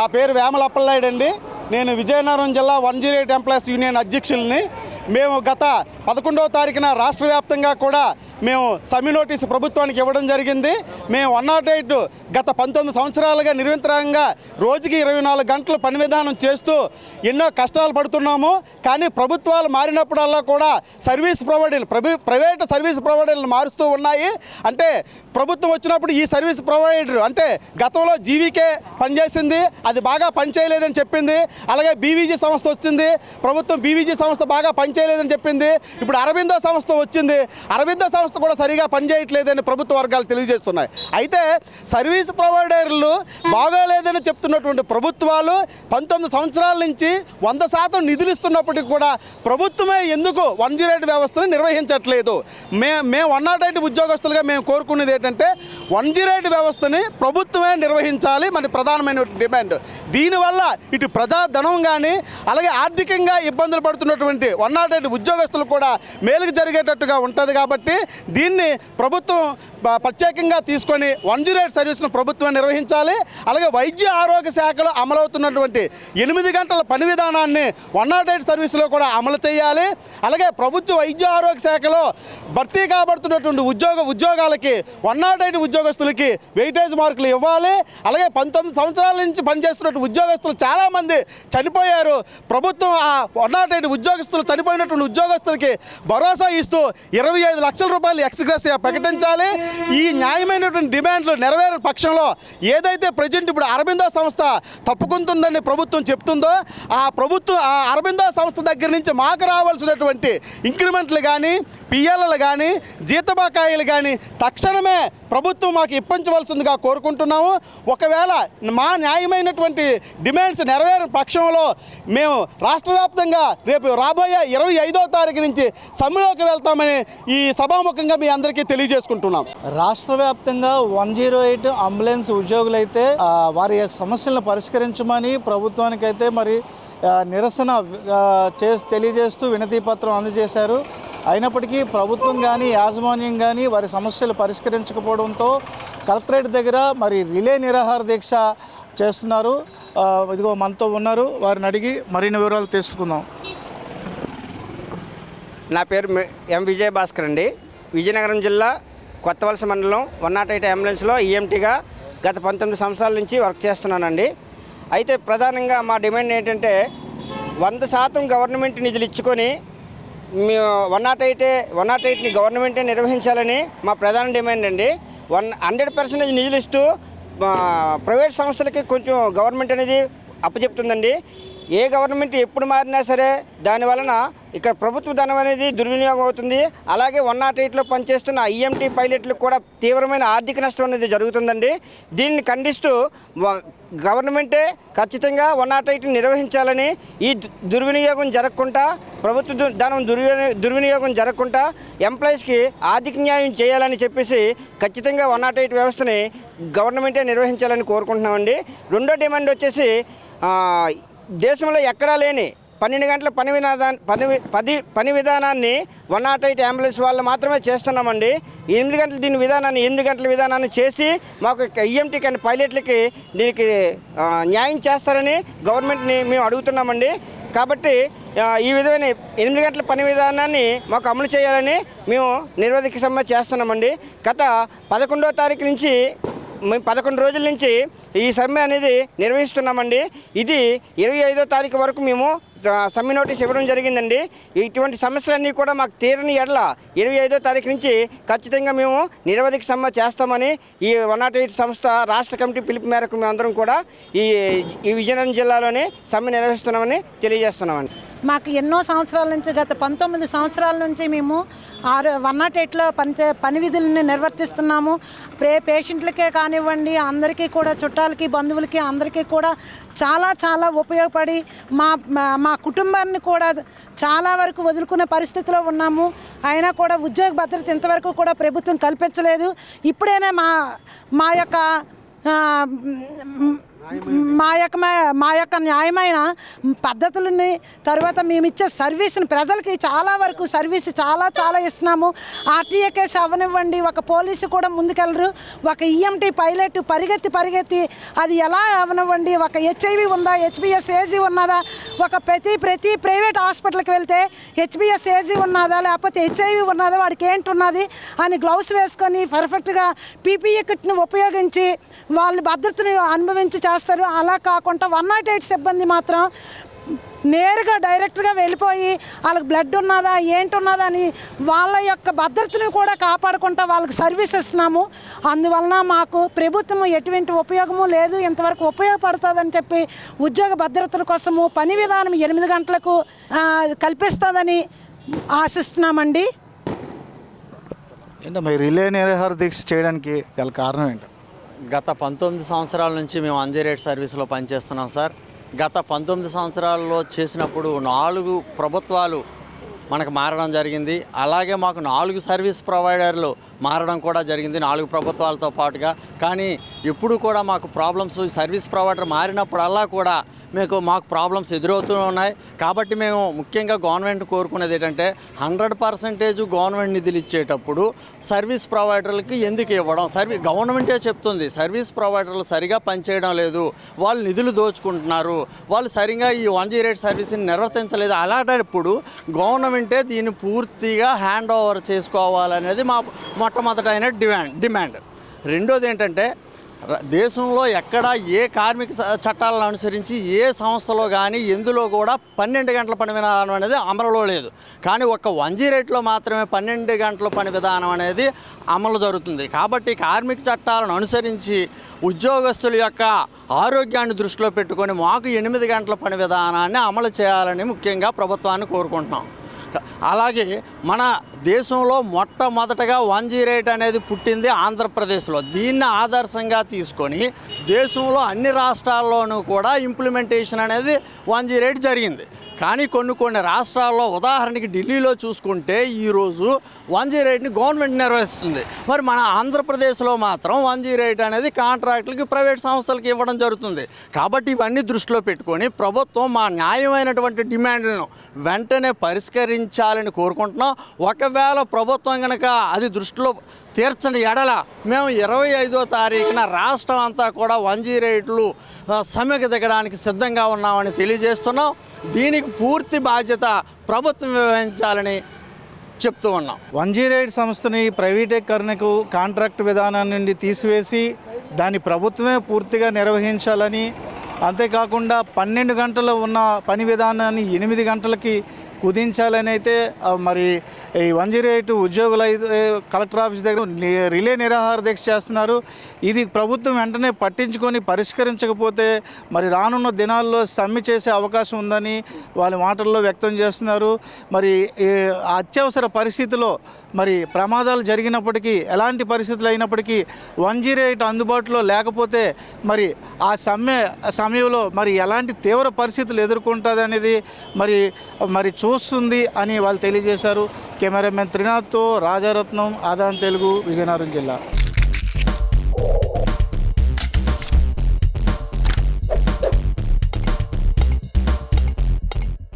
నా పేరు వేమల అప్పలనాయుడు అండి నేను విజయనగరం జిల్లా one zero eight employees union అధ్యక్షుల్ని. మేము గత పదకొండవ తారీఖున రాష్ట్ర వ్యాప్తంగా కూడా మేము సమ్మె నోటీసు ప్రభుత్వానికి ఇవ్వడం జరిగింది. మేము వన్ నాట్ ఎయిట్ గత పంతొమ్మిది సంవత్సరాలుగా నిరంతరంగా రోజుకి ఇరవై నాలుగు గంటలు పని విధానం చేస్తూ ఎన్నో కష్టాలు పడుతున్నాము. కానీ ప్రభుత్వాలు మారినప్పుడల్లా కూడా సర్వీస్ ప్రొవైడర్లు ప్రభు ప్రైవేట్ సర్వీస్ ప్రొవైడర్లు మారుస్తూ ఉన్నాయి. అంటే ప్రభుత్వం వచ్చినప్పుడు ఈ సర్వీస్ ప్రొవైడర్ అంటే గతంలో జీవీకే పనిచేసింది. అది బాగా పనిచేయలేదని చెప్పింది. అలాగే బీవీజీ సంస్థ వచ్చింది. ప్రభుత్వం బీవీజీ సంస్థ బాగా పనిచేయలేదని చెప్పింది. ఇప్పుడు అరవిందో సంస్థ వచ్చింది. అరవిందో సంస్థ కూడా సరిగా పనిచేయట్లేదని ప్రభుత్వ వర్గాలు తెలియజేస్తున్నాయి. అయితే సర్వీస్ ప్రొవైడర్లు బాగోలేదని చెప్తున్నటువంటి ప్రభుత్వాలు పంతొమ్మిది సంవత్సరాల నుంచి వంద శాతం నిధులు ఇస్తున్నప్పటికీ కూడా ప్రభుత్వమే ఎందుకు వన్ జీరో ఎయిట్ వ్యవస్థను నిర్వహించట్లేదు? మే మేము వన్ నాట్ ఎయిట్ ఉద్యోగస్తులుగా మేము కోరుకునేది ఏంటంటే వన్ జీరో ఎయిట్ వ్యవస్థని ప్రభుత్వమే నిర్వహించాలి మన ప్రధానమైన డిమాండ్. దీనివల్ల ఇటు ప్రజాధనం కానీ అలాగే ఆర్థికంగా ఇబ్బందులు పడుతున్నటువంటి వన్ నాట్ ఎయిట్ ఉద్యోగస్తులు కూడా మేలుకు జరిగేటట్టుగా ఉంటుంది కాబట్టి దీన్ని ప్రభుత్వం ప్రత్యేకంగా తీసుకొని వన్ జీరో ఎయిట్ సర్వీస్ను ప్రభుత్వం నిర్వహించాలి. అలాగే వైద్య ఆరోగ్య శాఖలో అమలవుతున్నటువంటి ఎనిమిది గంటల పని విధానాన్ని వన్ నాట్ ఎయిట్ సర్వీస్లో కూడా అమలు చేయాలి. అలాగే ప్రభుత్వ వైద్య ఆరోగ్య శాఖలో భర్తీ కాబడుతున్నటువంటి ఉద్యోగ ఉద్యోగాలకి వన్ నాట్ ఎయిట్ ఉద్యోగస్తులకి వెయిటేజ్ మార్కులు ఇవ్వాలి. అలాగే పంతొమ్మిది సంవత్సరాల నుంచి పనిచేస్తున్నటువంటి ఉద్యోగస్తులు చాలామంది చనిపోయారు. ప్రభుత్వం ఆ వన్ నాట్ ఎయిట్ ఉద్యోగస్తులు చనిపోయినటువంటి ఉద్యోగస్తులకి భరోసా ఇస్తూ ఇరవై ఐదు లక్షల రూపాయలు ఎక్స్గ్రెస్ ప్రకటించాలి. ఈ న్యాయమైనటువంటి డిమాండ్లు నెరవేరే పక్షంలో ఏదైతే ప్రజెంట్ ఇప్పుడు అరబిందో సంస్థ తప్పుకుంటుందని ప్రభుత్వం చెప్తుందో ఆ ప్రభుత్వం ఆ అరబిందో సంస్థ దగ్గర నుంచి మాకు రావాల్సినటువంటి ఇంక్రిమెంట్లు కానీ పిఎల్లు కానీ జీతబకాయిలు కానీ తక్షణమే ప్రభుత్వం మాకు ఇప్పించవలసిందిగా కోరుకుంటున్నాము. ఒకవేళ మా న్యాయమైనటువంటి డిమాండ్స్ నెరవేరు పక్షంలో మేము రాష్ట్ర వ్యాప్తంగా రేపు రాబోయే ఇరవై ఐదో తారీఖు నుంచి సమ్మెలోకి వెళ్తామని ఈ సభాముఖంగా మీ అందరికీ తెలియజేసుకుంటున్నాం. రాష్ట్ర వ్యాప్తంగా వన్ జీరో ఎయిట్ అంబులెన్స్ ఉద్యోగులైతే వారి యొక్క సమస్యలను పరిష్కరించమని ప్రభుత్వానికైతే మరి నిరసన చే తెలియజేస్తూ వినతి పత్రం అందజేశారు. అయినప్పటికీ ప్రభుత్వం కానీ యాజమాన్యం కానీ వారి సమస్యలు పరిష్కరించకపోవడంతో కలెక్టరేట్ దగ్గర మరి రిలే నిరాహార దీక్ష చేస్తున్నారు. ఇదిగో మనతో ఉన్నారు. వారిని అడిగి మరిన్ని వివరాలు తెలుసుకుందాం. నా పేరు ఎం విజయ భాస్కర్ అండి. విజయనగరం జిల్లా కొత్తవలస మండలం వన్ నాట్ ఎయిట్ అంబులెన్స్లో ఈఎంటీగా గత పంతొమ్మిది సంవత్సరాల నుంచి వర్క్ చేస్తున్నానండి. అయితే ప్రధానంగా మా డిమాండ్ ఏంటంటే వంద శాతం గవర్నమెంట్ నిధులు ఇచ్చుకొని మేము వన్ నాట్ ఎయిటే వన్ నాట్ ఎయిట్ని గవర్నమెంటే నిర్వహించాలని మా ప్రధాన డిమాండ్ అండి. వన్ హండ్రెడ్ పర్సెంటేజ్ నిధులు ఇస్తూ ప్రైవేట్ సంస్థలకి కొంచెం గవర్నమెంట్ అనేది అప్పచెప్తుందండి. ఏ గవర్నమెంట్ ఎప్పుడు మారినా సరే దాని వలన ఇక్కడ ప్రభుత్వ ధనం అనేది దుర్వినియోగం అవుతుంది. అలాగే వన్ నాట్ ఎయిట్లో పనిచేస్తున్న ఐఎంటీ పైలట్లకు కూడా తీవ్రమైన ఆర్థిక నష్టం అనేది జరుగుతుందండి. దీన్ని ఖండిస్తూ గవర్నమెంటే ఖచ్చితంగా వన్ నాట్ ఎయిట్ నిర్వహించాలని ఈ దు- దుర్వినియోగం జరగకుండా ప్రభుత్వ దు- ధనం దుర్వినియోగం జరగకుండా ఎంప్లాయీస్కి ఆర్థిక న్యాయం చేయాలని చెప్పేసి ఖచ్చితంగా వన్ నాట్ ఎయిట్ వ్యవస్థని గవర్నమెంటే నిర్వహించాలని కోరుకుంటున్నామండి. రెండో డిమాండ్ వచ్చేసి దేశంలో ఎక్కడా లేని పన్నెండు గంటల పని విధానా పని పది పని విధానాన్ని వన్ నాట్ ఎయిట్ అంబులెన్స్ వాళ్ళు మాత్రమే చేస్తున్నామండి. ఎనిమిది గంటల దీని విధానాన్ని ఎనిమిది గంటల విధానాన్ని చేసి మాకు ఈఎంటీ కానీ పైలట్లకి దీనికి న్యాయం చేస్తారని గవర్నమెంట్ని మేము అడుగుతున్నామండి. కాబట్టి ఈ విధమైన ఎనిమిది గంటల పని విధానాన్ని మాకు అమలు చేయాలని మేము నిర్వధిక సమ్మె చేస్తున్నామండి. గత పదకొండో తారీఖు నుంచి మేము పదకొండు రోజుల నుంచి ఈ సమ్మె అనేది నిర్వహిస్తున్నామండి. ఇది ఇరవై ఐదో తారీఖు వరకు మేము సమ్మె నోటీస్ ఇవ్వడం జరిగిందండి. ఇటువంటి సమస్యలన్నీ కూడా మాకు తీరని ఎడల ఇరవై ఐదో తారీఖు నుంచి ఖచ్చితంగా మేము నిరవధిక సమ్మె చేస్తామని ఈ వన్ నాట్ ఎయిట్ సంస్థ రాష్ట్ర కమిటీ పిలుపు మేరకు మేమందరం కూడా ఈ ఈ విజయనగరం జిల్లాలోనే సమ్మె నిర్వహిస్తున్నామని తెలియజేస్తున్నామండి. మాకు ఎన్నో సంవత్సరాల నుంచి గత పంతొమ్మిది సంవత్సరాల నుంచి మేము ఆరు వన్ నాట్ ఎయిట్లో పనిచే పని విధులను నిర్వర్తిస్తున్నాము. ప్రే పేషెంట్లకే కానివ్వండి అందరికీ కూడా చుట్టాలకి బంధువులకి అందరికీ కూడా చాలా చాలా ఉపయోగపడి మా మా- మా కుటుంబాన్ని కూడా చాలా వరకు వదులుకునే పరిస్థితిలో ఉన్నాము. అయినా కూడా ఉద్యోగ భద్రత ఇంతవరకు కూడా ప్రభుత్వం కల్పించలేదు. ఇప్పుడైనా మా మా యొక్క మా యొక్క మా యొక్క న్యాయమైన పద్ధతులని తర్వాత మేము ఇచ్చే సర్వీస్ని ప్రజలకి చాలా వరకు సర్వీస్ చాలా చాలా ఇస్తున్నాము. ఆర్టీఏ కేసు అవనివ్వండి ఒక పోలీసు కూడా ముందుకెళ్ళరు. ఒక ఈఎంటీ పైలట్ పరిగెత్తి పరిగెత్తి అది ఎలా అవనివ్వండి? ఒక హెచ్ఐవి ఉందా? హెచ్బిఎస్ ఏజీ ఉన్నదా? ఒక ప్రతి ప్రతి ప్రైవేట్ హాస్పిటల్కి వెళ్తే హెచ్బిఎస్ ఏజీ ఉన్నదా? లేకపోతే హెచ్ఐవి ఉన్నదా? వాడికి ఏంటున్నది? అని గ్లౌస్ వేసుకొని పర్ఫెక్ట్గా పీపీఈ కిట్ని ఉపయోగించి వాళ్ళు భద్రతను అనుభవించి చేస్తారు. అలా కాకుండా వన్ నాట్ ఎయిట్ సిబ్బంది మాత్రం నేరుగా డైరెక్ట్గా వెళ్ళిపోయి వాళ్ళకి బ్లడ్ ఉన్నదా ఏంటి ఉన్నదా అని వాళ్ళ యొక్క భద్రతను కూడా కాపాడుకుంటా వాళ్ళకి సర్వీస్ ఇస్తున్నాము. అందువలన మాకు ప్రభుత్వం ఎటువంటి ఉపయోగము లేదు. ఇంతవరకు ఉపయోగపడుతుందని చెప్పి ఉద్యోగ భద్రతల కోసము పని విధానం ఎనిమిది గంటలకు కల్పిస్తుందని ఆశిస్తున్నామండి. ఏంటో మరి రిలే నిరహార దీక్ష చేయడానికి గల కారణం ఏంటి? గత పంతొమ్మిది సంవత్సరాల నుంచి మేము అంజరేట్ సర్వీస్లో పనిచేస్తున్నాం సార్. గత పంతొమ్మిది సంవత్సరాల్లో చేసినప్పుడు నాలుగు ప్రభుత్వాలు మనకు మారడం జరిగింది. అలాగే మాకు నాలుగు సర్వీస్ ప్రొవైడర్లు మారడం కూడా జరిగింది నాలుగు ప్రభుత్వాలతో పాటుగా. కానీ ఇప్పుడు కూడా మాకు ప్రాబ్లమ్స్ సర్వీస్ ప్రొవైడర్ మారినప్పుడల్లా కూడా మీకు మాకు ప్రాబ్లమ్స్ ఎదురవుతూ ఉన్నాయి. కాబట్టి మేము ముఖ్యంగా గవర్నమెంట్ కోరుకునేది ఏంటంటే హండ్రెడ్ పర్సెంటేజ్ గవర్నమెంట్ నిధులు ఇచ్చేటప్పుడు సర్వీస్ ప్రొవైడర్లకి ఎందుకు ఇవ్వడం? సర్వీ గవర్నమెంటే చెప్తుంది సర్వీస్ ప్రొవైడర్లు సరిగా పనిచేయడం లేదు వాళ్ళు నిధులు దోచుకుంటున్నారు వాళ్ళు సరిగా ఈ వన్ జీరో ఎయిట్ సర్వీస్ని నిర్వర్తించలేదు. అలాంటప్పుడు గవర్నమెంట్ దీన్ని పూర్తిగా హ్యాండ్ ఓవర్ చేసుకోవాలనేది మా మొట్టమొదటైన డిమాండ్ డిమాండ్. రెండోది ఏంటంటే దేశంలో ఎక్కడ ఏ కార్మిక చట్టాలను అనుసరించి ఏ సంస్థలో కానీ ఎందులో కూడా పన్నెండు గంటల పని విధానం అనేది అమలులో లేదు. కానీ ఒక్క వన్ రేట్లో మాత్రమే పన్నెండు గంటల పని విధానం అనేది అమలు జరుగుతుంది. కాబట్టి కార్మిక చట్టాలను అనుసరించి ఉద్యోగస్తుల యొక్క ఆరోగ్యాన్ని దృష్టిలో పెట్టుకొని మాకు ఎనిమిది గంటల పని విధానాన్ని అమలు చేయాలని ముఖ్యంగా ప్రభుత్వాన్ని కోరుకుంటున్నాం. అలాగే మన దేశంలో మొట్టమొదటగా వన్ జీరో ఎయిట్ అనేది పుట్టింది ఆంధ్రప్రదేశ్లో. దీన్ని ఆదర్శంగా తీసుకొని దేశంలో అన్ని రాష్ట్రాల్లోనూ కూడా ఇంప్లిమెంటేషన్ అనేది వన్ జీరో ఎయిట్ జరిగింది. కానీ కొన్ని కొన్ని రాష్ట్రాల్లో ఉదాహరణకి ఢిల్లీలో చూసుకుంటే ఈరోజు వన్ జీరో ఎయిట్ని గవర్నమెంట్ నిర్వహిస్తుంది మరి మన ఆంధ్రప్రదేశ్లో మాత్రం వన్ జీరో ఎయిట్ అనేది కాంట్రాక్టులకి ప్రైవేట్ సంస్థలకి ఇవ్వడం జరుగుతుంది. కాబట్టి ఇవన్నీ దృష్టిలో పెట్టుకొని ప్రభుత్వం మా న్యాయమైనటువంటి డిమాండ్లను వెంటనే పరిష్కరించాలని కోరుకుంటున్నాం. ఒకవేళ ప్రభుత్వం కనుక అది దృష్టిలో తీర్చని ఎడల. మేము ఇరవై ఐదో తారీఖున రాష్ట్రం అంతా కూడా వన్ జీరో ఎయిట్లు సమ్మెకు దిగడానికి సిద్ధంగా ఉన్నామని తెలియజేస్తున్నాం. దీనికి పూర్తి బాధ్యత ప్రభుత్వం నిర్వహించాలని చెప్తూ ఉన్నాం. వన్ జీరో ఎయిట్ సంస్థని ప్రైవేటీకరణకు కాంట్రాక్ట్ విధానం నుండి తీసివేసి దాన్ని ప్రభుత్వమే పూర్తిగా నిర్వహించాలని అంతేకాకుండా పన్నెండు గంటలు ఉన్న పని విధానాన్ని ఎనిమిది గంటలకి కుదించాలని అయితే మరి ఈ వన్ జీరో ఎయిట్ ఉద్యోగులు అయితే కలెక్టర్ ఆఫీస్ దగ్గర రిలే నిరాహార దీక్ష చేస్తున్నారు. ఇది ప్రభుత్వం వెంటనే పట్టించుకొని పరిష్కరించకపోతే మరి రానున్న దినాల్లో సమ్మె చేసే అవకాశం ఉందని వాళ్ళ మాటల్లో వ్యక్తం చేస్తున్నారు. మరి అత్యవసర పరిస్థితిలో మరి ప్రమాదాలు జరిగినప్పటికీ ఎలాంటి పరిస్థితులు అయినప్పటికీ వన్ జీరో ఎయిట్ అందుబాటులో లేకపోతే మరి ఆ సమ్మె సమయంలో మరి ఎలాంటి తీవ్ర పరిస్థితులు ఎదుర్కొంటుంది అనేది మరి మరి చూ చూస్తుంది అని వాళ్ళు తెలియజేశారు. కెమెరామెన్ త్రినాథ్తో రాజారత్నం ఆదాన్ తెలుగు విజయనగరం జిల్లా.